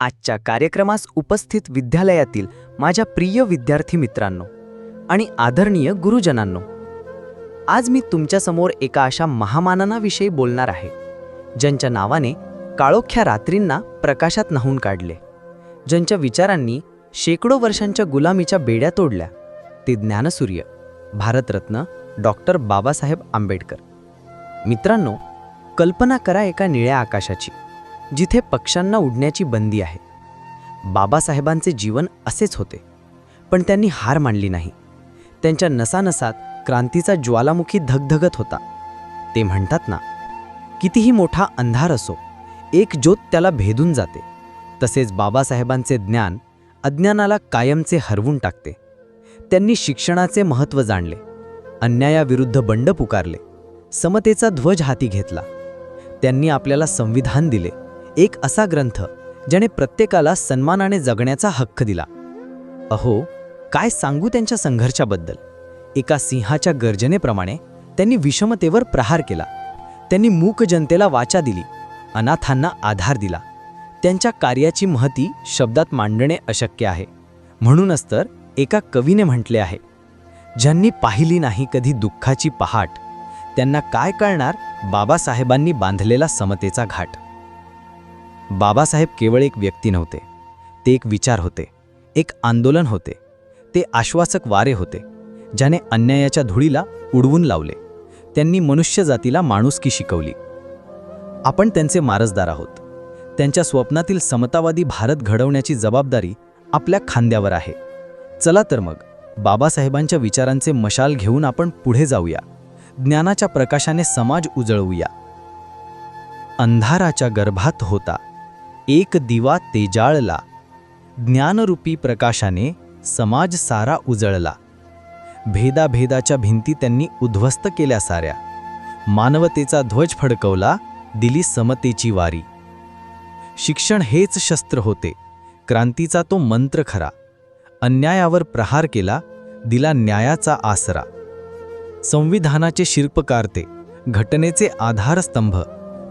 आजच्या कार्यक्रमास उपस्थित विद्यालयातील माझ्या प्रिय विद्यार्थी मित्रांनो आणि आदरणीय गुरुजनांनो आज मी तुमच्यासमोर एका अशा महामाननाविषयी बोलणार आहे ज्यांच्या नावाने काळोख्या रात्रींना प्रकाशात न्हावून काढले ज्यांच्या विचारांनी शेकडो वर्षांच्या गुलामीच्या बेड्या तोडल्या ते ज्ञानसूर्य भारतरत्न डॉक्टर बाबासाहेब आंबेडकर. मित्रांनो कल्पना करा एका निळ्या आकाशाची. जिथे पक्ष्यांना उडण्याची बंदी आहे. बाबासाहेबांचे जीवन असेच होते. पण त्यांनी हार मानली नाही. त्यांच्या नसानसात क्रांतीचा ज्वालामुखी धगधगत होता. ते म्हणतात ना कितीही मोठा अंधार असो एक ज्योत त्याला भेदून जाते. तसेच बाबासाहेबांचे ज्ञान अज्ञानाला कायमचे हरवून टाकते. त्यांनी शिक्षणाचे महत्त्व जाणले. अन्यायाविरुद्ध बंड पुकारले. समतेचा ध्वज हाती घेतला. त्यांनी आपल्याला संविधान दिले. एक असा ग्रंथ ज्याने प्रत्येकाला सन्मानाने जगण्याचा हक्क दिला. अहो काय सांगू त्यांच्या संघर्षाबद्दल? एका सिंहाच्या गर्जनेप्रमाणे त्यांनी विषमतेवर प्रहार केला. त्यांनी मूक जनतेला वाचा दिली अनाथांना आधार दिला. त्यांच्या कार्याची महती शब्दात मांडणे अशक्य आहे. म्हणूनच तर एका कवीने म्हटले आहे ज्यांनी पाहिली नाही कधी दुःखाची पहाट त्यांना काय कळणार बाबासाहेबांनी बांधलेला समतेचा घाट? बाबासाहेब केवळ एक व्यक्ती नव्हते. ते एक विचार होते. एक आंदोलन होते. ते आश्वासक वारे होते ज्याने अन्यायाच्या धुळीला उडवून लावले. त्यांनी मनुष्यजातीला माणुसकी शिकवली. आपण त्यांचे मारसदार आहोत. त्यांच्या स्वप्नातील समतावादी भारत घडवण्याची जबाबदारी आपल्या खांद्यावर आहे. चला तर मग बाबासाहेबांच्या विचारांचे मशाल घेऊन आपण पुढे जाऊया. ज्ञानाच्या प्रकाशाने समाज उजळवूया. अंधाराच्या गर्भात होता. एक दिवा तेजाळला. ज्ञानरूपी प्रकाशाने समाज सारा उजळला. भेदाभेदाच्या भिंती त्यांनी उद्ध्वस्त केल्या साऱ्या. मानवतेचा ध्वज फडकवला दिली समतेची वारी. शिक्षण हेच शस्त्र होते. क्रांतीचा तो मंत्र खरा. अन्यायावर प्रहार केला दिला न्यायाचा आसरा. संविधानाचे शिल्पकार ते घटनेचे आधारस्तंभ.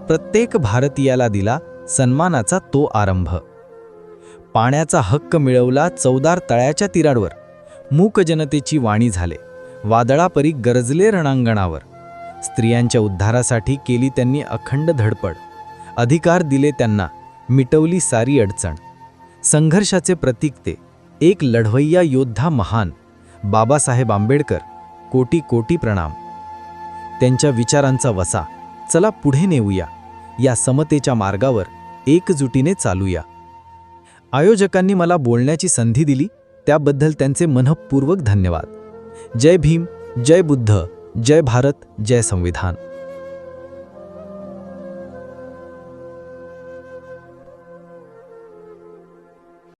प्रत्येक भारतीयाला दिला सन्मानाचा तो आरंभ. पाण्याचा हक्क मिळवला चौदार तळ्याच्या तिराडवर मूक जनतेची वाणी झाले. वादळापरी गरजले रणांगणावर. स्त्रियांच्या उद्धारासाठी केली त्यांनी अखंड धडपड. अधिकार दिले त्यांना. मिटवली सारी अडचण. संघर्षाचे प्रतीक ते. एक लढवय्या योद्धा महान. बाबासाहेब आंबेडकर. कोटी कोटी प्रणाम. त्यांच्या विचारांचा वसा. चला पुढे नेऊया. या समतेच्या मार्गावर एकजुटीने चालूया. आयोजकांनी मला बोलण्याची संधी दिली त्याबद्दल त्यांचे मनःपूर्वक धन्यवाद. जय भीम जय बुद्ध जय भारत जय संविधान.